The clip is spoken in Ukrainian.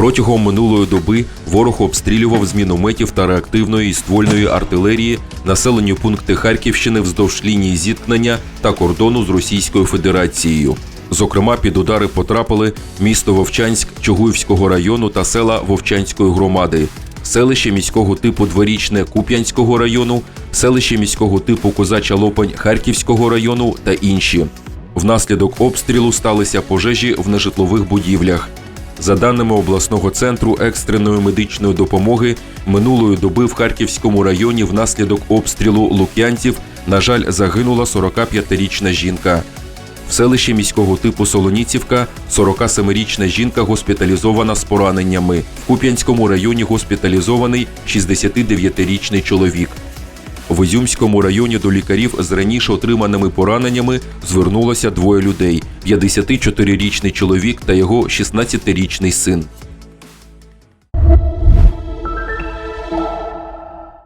Протягом минулої доби ворог обстрілював з мінометів та реактивної ствольної артилерії населені пункти Харківщини вздовж лінії зіткнення та кордону з Російською Федерацією. Зокрема, під удари потрапили місто Вовчанськ Чугуївського району та села Вовчанської громади, селище міського типу Дворічне Куп'янського району, селище міського типу Козача Лопань Харківського району та інші. Внаслідок обстрілу сталися пожежі в нежитлових будівлях. За даними обласного центру екстреної медичної допомоги, минулої доби в Харківському районі внаслідок обстрілу лук'янців, на жаль, загинула 45-річна жінка. В селищі міського типу Солоніцівка 47-річна жінка госпіталізована з пораненнями. В Куп'янському районі госпіталізований 69-річний чоловік. В Ізюмському районі до лікарів з раніше отриманими пораненнями звернулося двоє людей: 54-річний чоловік та його 16-річний син.